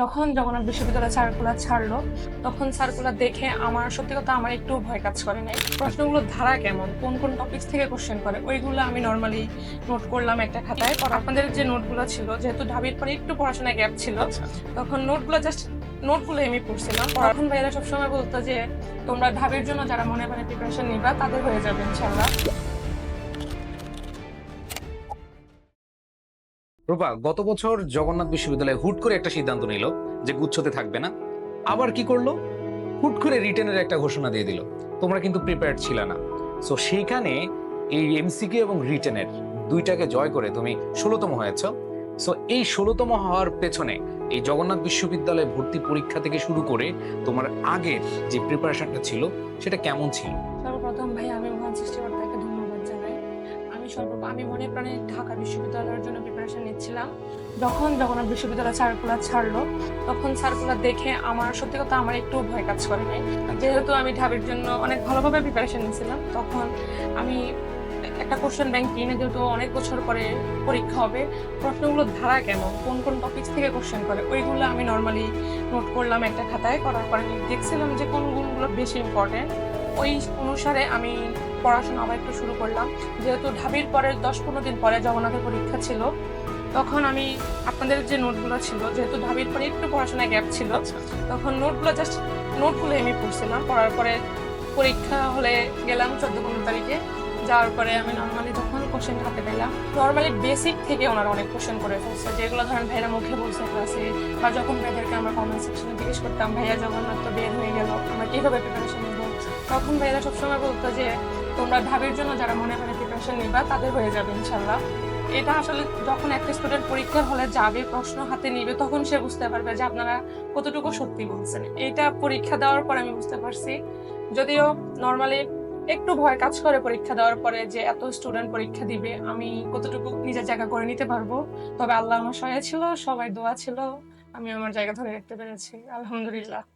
যখন জগন্নাথ বিশ্ববিদ্যালয় সার্কুলার ছাড়লো তখন সার্কুলার দেখে আমার সত্যি কথা আমার একটু ভয় কাজ করে নাই। প্রশ্নগুলোর ধারা কেমন? কোন কোন টপিকস থেকে কোশ্চেন করে? ওইগুলো আমি নর্মালি নোট করলাম একটা খাতায়। পর আপনাদের যে নোটগুলো ছিল যেহেতু ঢাবির পরে একটু পড়াশোনায় গ্যাপ ছিল তখন নোটগুলো জাস্ট নোটগুলো আমি পড়ছিলাম। তখন ভাইয়েরা সবসময় বলতো যে তোমরা ঢাবির জন্য যারা মনে মনে প্রিপারেশন নিবা তাদের হয়ে যাবে ইনশাল্লাহ রূপা, গত বছর জগন্নাথ বিশ্ববিদ্যালয়ে হুট করে একটা সিদ্ধান্ত নিল যে গুচ্ছতে থাকবে না। আবার কি করল? হুট করে রিটেনের একটা ঘোষণা দিয়ে দিল। তোমরা কিন্তু প্রিপেয়ার্ড ছিল না। সো সেইখানে এই এমসিকিউ এবং রিটেনের দুইটাকে জয় করে তুমি ষোলোতম হয়েছ। সো এই ষোলোতম হওয়ার পেছনে এই জগন্নাথ বিশ্ববিদ্যালয়ে ভর্তি পরীক্ষা থেকে শুরু করে তোমার আগের যে প্রিপারেশনটা ছিল, সেটা কেমন ছিল? সর্বপ্রথম ভাই, আমি মহান জানাই আমি আমি মনে প্রাণে ঢাকা বিশ্ববিদ্যালয়ের জন্য প্রিপারেশন নিচ্ছিলাম। যখন জগন্নাথ বিশ্ববিদ্যালয় সার্কুলার ছাড়লো, তখন সার্কুলার দেখে আমার, সত্যি কথা আমার একটু ভয় কাজ করে নাই। যেহেতু আমি ঢাবির জন্য অনেক ভালোভাবে প্রিপারেশন নিয়েছিলাম, তখন আমি একটা কোশ্চেন ব্যাংক কিনে, যেহেতু অনেক বছর পরে পরীক্ষা হবে প্রশ্নগুলোর ধারা কেন? কোন কোন টপিক থেকে কোশ্চেন করে? ওইগুলো আমি নর্মালি নোট করলাম একটা খাতায়, করার পরে দেখছিলাম যে কোন গুণগুলো বেশি ইম্পর্টেন্ট ওই অনুসারে আমি পড়াশোনা আবার একটু শুরু করলাম। যেহেতু ঢাবির পরের দশ পনেরো দিন পরে জগন্নাথের পরীক্ষা ছিল তখন আমি আপনাদের যে নোটগুলো ছিল যেহেতু ঢাবির পরে একটু পড়াশোনায় গ্যাপ ছিল তখন নোটগুলো জাস্ট নোটগুলো আমি পড়ছিলাম। পড়ার পরে পরীক্ষা হলে গেলাম চোদ্দ পনেরো তারিখে। যাওয়ার পরে আমি নর্মালি তখন কোশ্চেন হাতে পেলাম নর্মালি বেসিক থেকে ওনারা অনেক কোশ্চেন করে ফেলছে। যেগুলো ধরেন ভাইরা মুখে বলছে ক্লাসে বা যখন ভাইদেরকে আমরা কমেন্ট সেকশনে জিজ্ঞেস করতাম ভাইয়া জগন্নাথ তো বের হয়ে গেল আমরা কীভাবে প্রিপারেশন নিব? তখন ভাইরা সবসময় বলতো যে, তোমরা ঢাবির জন্য যারা মনে করে প্রিপারেশন নিবা, তাদের হয়ে যাবে, ইনশাল্লাহ। এটা আসলে যখন একটা স্টুডেন্ট পরীক্ষার হলে যাবে, প্রশ্ন হাতে নিবে, তখন সে বুঝতে পারবে যে আপনারা কতটুকু সত্যি বলছেন। এটা পরীক্ষা দেওয়ার পর আমি বুঝতে পারছি। যদিও নর্মালি একটু ভয় কাজ করে পরীক্ষা দেওয়ার পরে যে, এত স্টুডেন্ট পরীক্ষা দিবে, আমি কতটুকু নিজের জায়গা করে নিতে পারব? তবে আল্লাহ আমার সহায় ছিল, সবাই দোয়া ছিল, আমি আমার জায়গা ধরে রাখতে পেরেছি। আলহামদুলিল্লাহ।